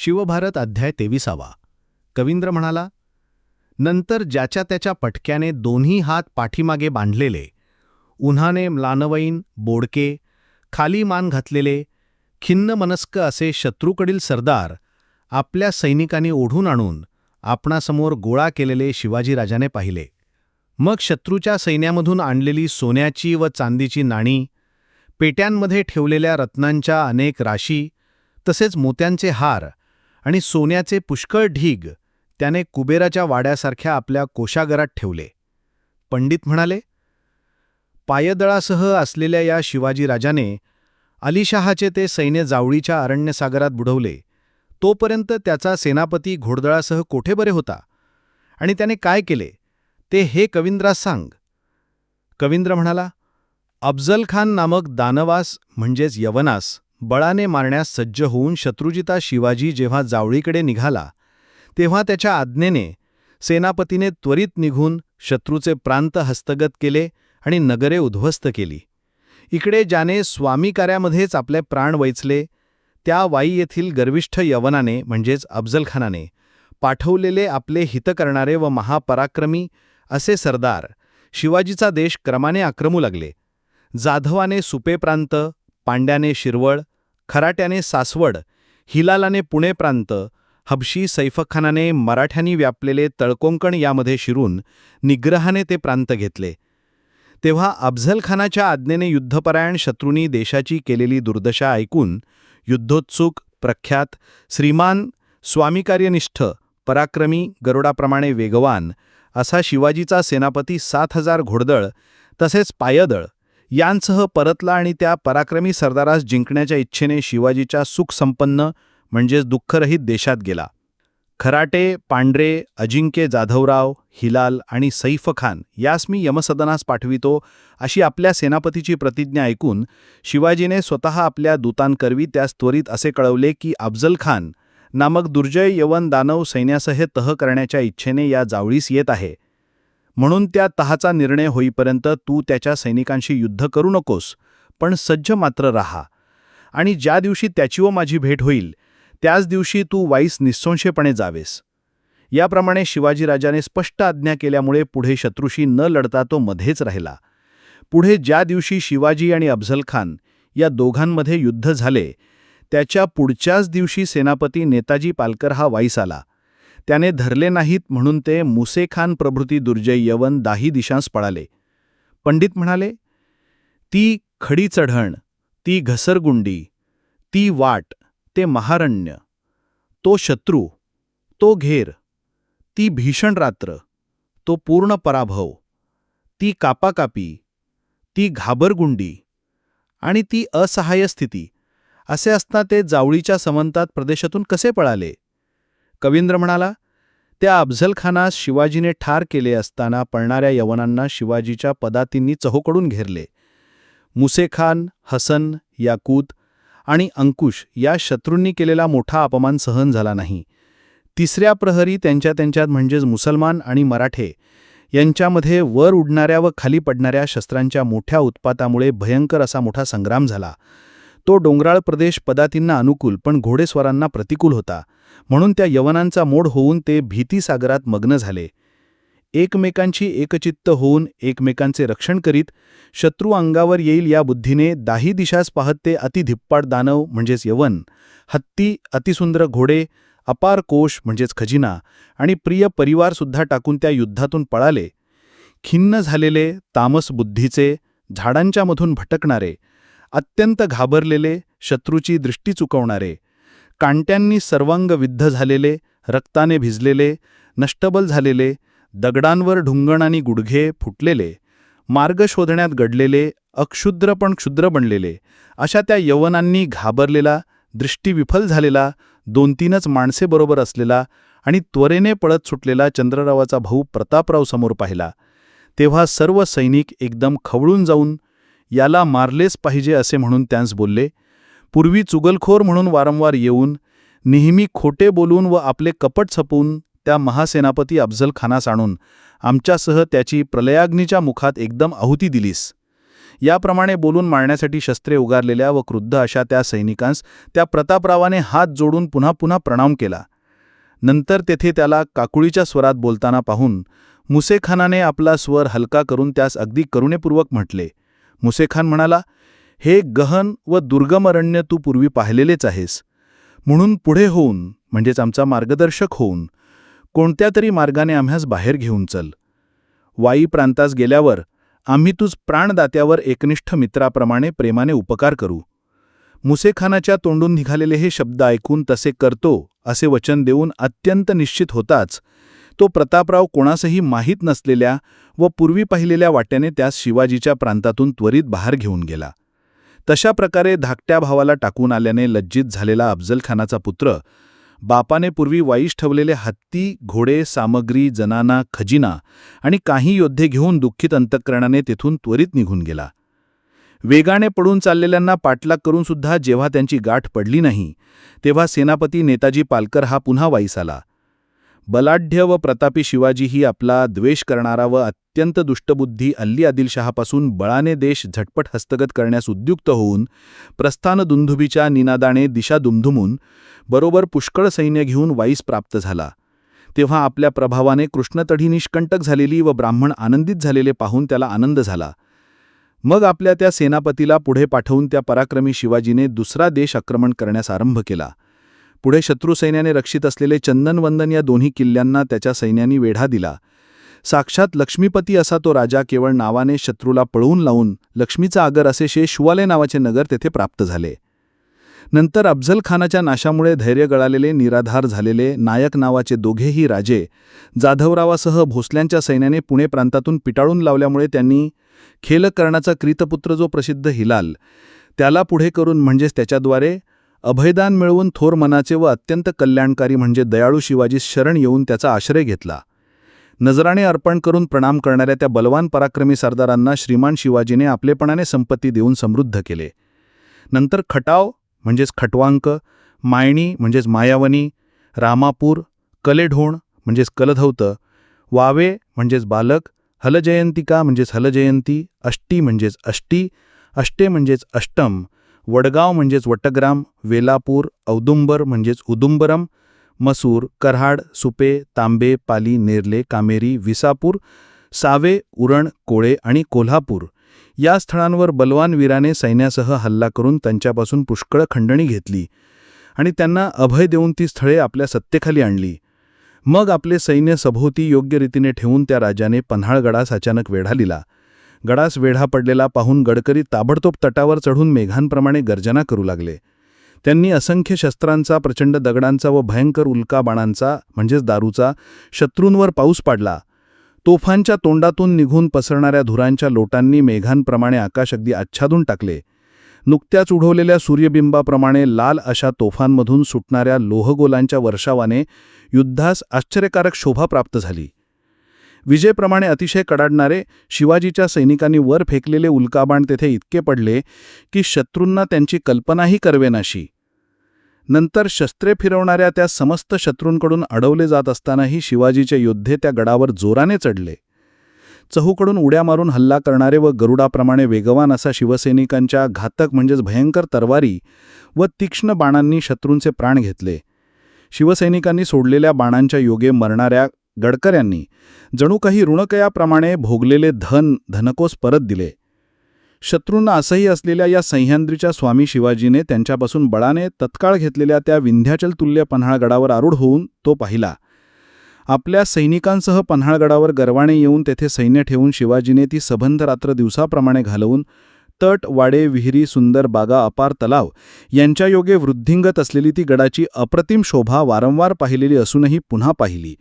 शिवभारत अध्याय तेविसावा. कवींद्र म्हणाला नंतर ज्याच्या त्याच्या पटक्याने दोन्ही हात पाठीमागे बांधलेले उन्हाने म्लानवईन बोडके खाली मान घातलेले खिन्न मनस्क असे शत्रूकडील सरदार आपल्या सैनिकांनी ओढून आणून आपणासमोर गोळा केलेले शिवाजीराजाने पाहिले. मग शत्रूच्या सैन्यामधून आणलेली सोन्याची व चांदीची नाणी पेट्यांमध्ये ठेवलेल्या रत्नांच्या अनेक राशी तसेच मोत्यांचे हार आणि सोन्याचे पुष्कळ ढीग त्याने कुबेराच्या वाड्यासारख्या आपल्या कोशागरात ठेवले. पंडित म्हणाले पायदळासह असलेल्या या शिवाजीराजाने अलीशहाचे ते सैन्य जावळीच्या अरण्यसागरात बुडवले. तोपर्यंत त्याचा सेनापती घोडदळासह कोठे बरे होता? आणि त्याने काय केले? ते हे कविंद्रास सांग. कविंद्र म्हणाला अफजल खान नामक दानवास म्हणजेच यवनास बळाने मारण्यास सज्ज होऊन शत्रुजिता शिवाजी जेव्हा जावळीकडे निघाला तेव्हा त्याच्या आज्ञेने सेनापतीने त्वरित निघून शत्रूचे प्रांत हस्तगत केले आणि नगरे उद्ध्वस्त केली. इकडे ज्याने स्वामीकार्यामध्येच आपले प्राण वैचले त्या वाई येथील गर्विष्ठ यवनाने म्हणजेच अफजलखानाने पाठवलेले आपले हित करणारे व महापराक्रमी असे सरदार शिवाजीचा देश क्रमाने आक्रमू लागले. जाधवाने सुपे प्रांत पांड्याने शिरवळ खराट्याने सासवड हिलालाने पुणे प्रांत हबशी सैफखानाने मराठ्यांनी व्यापलेले तळकोंकण यामध्ये शिरून निग्रहाने ते प्रांत घेतले. तेव्हा अफझलखानाच्या आज्ञेने युद्धपरायण शत्रूंनी देशाची केलेली दुर्दशा ऐकून युद्धोत्सुक प्रख्यात श्रीमान स्वामीकार्यनिष्ठ पराक्रमी गरुडाप्रमाणे वेगवान असा शिवाजीचा सेनापती सात हजार घोडदळ तसेच पायदळ यांसह परतला आणि त्या पराक्रमी सरदारास जिंकण्याच्या इच्छेने शिवाजीच्या सुखसंपन्न म्हणजेच दुःखरहित देशात गेला. खराटे पांढरे अजिंक्य जाधवराव हिलाल आणि सैफ खान यास मी यमसदनास पाठवितो अशी आपल्या सेनापतीची प्रतिज्ञा ऐकून शिवाजीने स्वतः आपल्या दूतांकरवी त्यास त्वरित असे कळवले की अफजल खान नामक दुर्जय यवन दानव सैन्यासह तह करण्याच्या इच्छेने या जावळीस येत आहे. म्हणून त्या तहाचा निर्णय होईपर्यंत तू त्याच्या सैनिकांशी युद्ध करू नकोस पण सज्ज मात्र राहा. आणि ज्या दिवशी त्याची व माझी भेट होईल त्याच दिवशी तू वाईस निस्संशयपणे जावेस. याप्रमाणे शिवाजीराजाने स्पष्ट आज्ञा केल्यामुळे पुढे शत्रूशी न लढता तो मध्येच राहिला. पुढे ज्या दिवशी शिवाजी आणि अफझल खान या दोघांमध्ये युद्ध झाले त्याच्या पुढच्याच दिवशी सेनापती नेताजी पालकर हा वाईस आला. त्याने धरले नाहीत म्हणून ते मुसेखान प्रभृती दुर्जय यवन दाही दिशांस पळाले. पंडित म्हणाले ती खडी चढण ती घसरगुंडी ती वाट ते महारण्य तो शत्रू तो घेर ती भीषण रात्र तो पूर्ण पराभव ती कापाकापी ती घाबरगुंडी आणि ती असहाय्य स्थिती असे असता ते जावळीच्या समंतात प्रदेशातून कसे पळाले? कवींद्र म्हणाला त्या अफझलखानास शिवाजीने ठार केले असताना पळणाऱ्या यवनांना शिवाजीच्या पदातींनी चहोकडून घेरले. मुसेखान हसन याकूत आणि अंकुश या शत्रूंनी केलेला मोठा अपमान सहन झाला नाही. तिसऱ्या प्रहरी त्यांच्या त्यांच्यात म्हणजेच मुसलमान आणि मराठे यांच्यामध्ये वर उडणाऱ्या व खाली पडणाऱ्या शस्त्रांच्या मोठ्या उत्पातामुळे भयंकर असा मोठा संग्राम झाला. तो डोंगराळ प्रदेश पदातींना अनुकूल पण घोडेस्वारांना प्रतिकूल होता. म्हणून त्या यवनांचा मोड होऊन ते भीतीसागरात मग्न झाले. एकमेकांची एकचित्त होऊन एकमेकांचे रक्षण करीत शत्रू अंगावर येईल या बुद्धीने दाही दिशास पाहत ते अतिधिप्पाड दानव म्हणजेच यवन हत्ती अतिसुंदर घोडे अपार कोश म्हणजेच खजिना आणि प्रिय परिवारसुद्धा टाकून त्या युद्धातून पळाले. खिन्न झालेले तामस बुद्धीचे झाडांच्यामधून भटकणारे अत्यंत घाबरलेले शत्रूची दृष्टी चुकवणारे कांट्यांनी सर्वांग विद्ध झालेले रक्ताने भिजलेले नष्टबल झालेले दगडांवर ढुंगण आणि गुडघे फुटलेले मार्ग शोधण्यात घडलेले अक्षुद्र पण क्षुद्र बनलेले अशा त्या यवनांनी घाबरलेला दृष्टीविफल झालेला दोन तीनच माणसे बरोबर असलेला आणि त्वरेने पळत सुटलेला चंद्ररावाचा भाऊ प्रतापराव समोर पाहिला. तेव्हा सर्व सैनिक एकदम खवळून जाऊन याला मारलेच पाहिजे असे म्हणून त्यांस बोलले. पूर्वी चुगलखोर म्हणून वारंवार येऊन नेहमी खोटे बोलून व आपले कपट छपून त्या महासेनापती अफजल खानास आणून आमच्यासह त्याची प्रलयाग्नीच्या मुखात एकदम आहुती दिलीस. याप्रमाणे बोलून मारण्यासाठी शस्त्रे उगारलेल्या व क्रुद्ध अशा त्या सैनिकांस त्या प्रतापरावाने हात जोडून पुन्हा पुन्हा प्रणाम केला. नंतर तेथे त्याला काकुळीच्या स्वरात बोलताना पाहून मुसेखानाने आपला स्वर हलका करून त्यास अगदी करुणेपूर्वक म्हटले. मुसेखान म्हणाला हे गहन व दुर्गम अरण्य तू पूर्वी पाहिलेलेच आहेस. म्हणून पुढे होऊन म्हणजेच आमचा मार्गदर्शक होऊन कोणत्या तरी मार्गाने आम्हास बाहेर घेऊन चल. वाई प्रांतास गेल्यावर आम्ही तुझ प्राणदात्यावर एकनिष्ठ मित्राप्रमाणे प्रेमाने उपकार करू. मुसेखानाच्या तोंडून निघालेले हे शब्द ऐकून तसे करतो असे वचन देऊन अत्यंत निश्चित होताच तो प्रतापराव कोणासही माहीत नसलेल्या व पूर्वी पाहिलेल्या वाट्याने त्यास शिवाजीच्या प्रांतातून त्वरित बाहेर घेऊन गेला. तशा प्रकारे धाकट्या भावाला टाकून आल्याने लज्जित झालेला अफजलखानाचा पुत्र बापाने पूर्वी वाईश ठेवलेले हत्ती घोडे सामग्री जनाना खजिना आणि काही योद्धे घेऊन दुःखित अंतःकरणाने तेथून त्वरित निघून गेला. वेगाने पडून चाललेल्यांना पाठलाग करूनसुद्धा जेव्हा त्यांची गाठ पडली नाही तेव्हा सेनापती नेताजी पालकर हा पुन्हा वाईस आला. बलाढ्य व प्रतापी शिवाजीही आपला द्वेष करणारा व अत्यंत दुष्टबुद्धी अल्ली आदिलशहापासून बळाने देश झटपट हस्तगत करण्यास उद्युक्त होऊन प्रस्थान दुंदुभीच्या निनादाने दिशा दुमधुमून बरोबर पुष्कळ सैन्य घेऊन वाईस प्राप्त झाला. तेव्हा आपल्या प्रभावाने कृष्णतढी निष्कंटक झालेली व ब्राह्मण आनंदित झालेले पाहून त्याला आनंद झाला. मग आपल्या त्या सेनापतीला पुढे पाठवून त्या पराक्रमी शिवाजीने दुसरा देश आक्रमण करण्यास आरंभ केला. पुढे शत्रू सैन्याने रक्षित असलेले चंदनवंदन या दोन्ही किल्ल्यांना त्याच्या सैन्यानी वेढा दिला. साक्षात लक्ष्मीपती असा तो राजा केवळ नावाने शत्रूला पळवून लावून लक्ष्मीचा आगर असे शे शुवाले नावाचे नगर तेथे प्राप्त झाले. नंतर अफझल खानाच्या नाशामुळे धैर्य गळालेले निराधार झालेले नायक नावाचे दोघेही राजे जाधवरावासह भोसल्यांच्या सैन्याने पुणे प्रांतातून पिटाळून लावल्यामुळे त्यांनी खेलकर्णाचा क्रीतपुत्र जो प्रसिद्ध हिलाल त्याला पुढे करून म्हणजेच त्याच्याद्वारे अभयदान मिळवून थोर मनाचे व अत्यंत कल्याणकारी म्हणजे दयाळू शिवाजी शरण येऊन त्याचा आश्रय घेतला. नजराणे अर्पण करून प्रणाम करणाऱ्या त्या बलवान पराक्रमी सरदारांना श्रीमान शिवाजीने आपलेपणाने संपत्ती देऊन समृद्ध केले. नंतर खटाव म्हणजेच खटवांक मायणी म्हणजेच मायावनी रामापूर कलेढोण म्हणजेच कलधौत वावे म्हणजेच बालक हलजयंतिका म्हणजेच हलजयंती अष्टी म्हणजेच अष्टी अष्टे म्हणजेच अष्टम वडगाव म्हणजेच वटग्राम वेलापूर औदुंबर म्हणजेच उदुंबरम मसूर कराड सुपे तांबे पाली नेरले कामेरी विसापूर सावे उरण कोळे आणि कोल्हापूर. या स्थळांवर बलवान वीराने सैन्यासह हल्ला करून त्यांच्यापासून पुष्कळ खंडणी घेतली आणि त्यांना अभय देऊन ती स्थळे आपल्या सत्तेखाली आणली. मग आपले सैन्य सभोवती योग्य रीतीने ठेवून त्या राजाने पन्हाळगडास अचानक वेढा दिला गडास वेढा पडलेला पाहून गडकरी ताबडतोब तटावर चढून मेघांप्रमाणे गर्जना करू लागले. त्यांनी असंख्य शस्त्रांचा प्रचंड दगडांचा व भयंकर उल्का बाणांचा म्हणजेच दारूचा शत्रूंवर पाऊस पाडला. तोफांच्या तोंडातून निघून पसरणाऱ्या धुरांच्या लोटांनी मेघांप्रमाणे आकाश अगदी आच्छादून टाकले. नुकत्याच उडवलेल्या सूर्यबिंबाप्रमाणे लाल अशा तोफांमधून सुटणाऱ्या लोहगोलांच्या वर्षावाने युद्धास आश्चर्यकारक शोभा प्राप्त झाली. विजेप्रमाणे अतिशय कडाडणारे शिवाजीच्या सैनिकांनी वर फेकलेले उल्काबाण तेथे इतके पडले की शत्रूंना त्यांची कल्पनाही करवेनाशी. नंतर शस्त्रे फिरवणाऱ्या त्या समस्त शत्रूंकडून अडवले जात असतानाही शिवाजीचे योद्धे त्या गडावर जोराने चढले. चहूकडून उड्या मारून हल्ला करणारे व गरुडाप्रमाणे वेगवान असा शिवसैनिकांच्या घातक म्हणजेच भयंकर तरवारी व तीक्ष्ण बाणांनी शत्रूंचे प्राण घेतले. शिवसैनिकांनी सोडलेल्या बाणांच्या योगे मरणाऱ्या गडकऱ्यांनी जणू काही ऋणकयाप्रमाणे भोगलेले धन धनकोस परत दिले. शत्रूंना असंही असलेल्या या सह्याद्रीच्या स्वामी शिवाजीने त्यांच्यापासून बळाने तत्काळ घेतलेल्या त्या विंध्याचल तुल्य पन्हाळगडावर आरूढ होऊन तो पाहिला. आपल्या सैनिकांसह पन्हाळगडावर गर्वाणे येऊन तेथे सैन्य ठेवून शिवाजीने ती सबंध रात्र दिवसाप्रमाणे घालवून तट वाडे विहिरी सुंदर बागा अपार तलाव यांच्या योगे वृद्धिंगत असलेली ती गडाची अप्रतिम शोभा वारंवार पाहिलेली असूनही पुन्हा पाहिली.